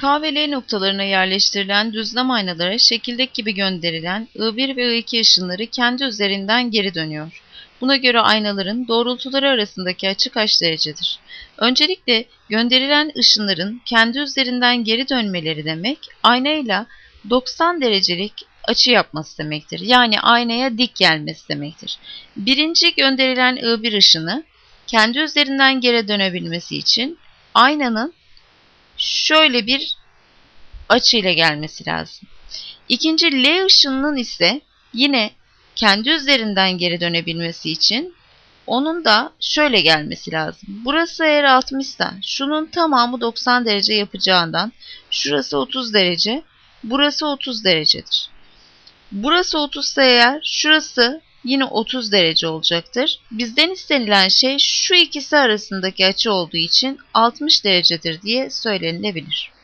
K ve L noktalarına yerleştirilen düzlem aynalara şekildeki gibi gönderilen I1 ve I2 ışınları kendi üzerinden geri dönüyor. Buna göre aynaların doğrultuları arasındaki açı kaç derecedir? Öncelikle gönderilen ışınların kendi üzerinden geri dönmeleri demek aynayla 90 derecelik açı yapması demektir. Yani aynaya dik gelmesi demektir. Birinci gönderilen I1 ışını kendi üzerinden geri dönebilmesi için aynanın şöyle bir açıyla gelmesi lazım. İkinci L ışınının ise yine kendi üzerinden geri dönebilmesi için onun da şöyle gelmesi lazım. Burası eğer 60 ise şunun tamamı 90 derece yapacağından şurası 30 derece, burası 30 derecedir. Burası 30 ise eğer şurası yine 30 derece olacaktır. Bizden istenilen şey şu ikisi arasındaki açı olduğu için 60 derecedir diye söylenilebilir.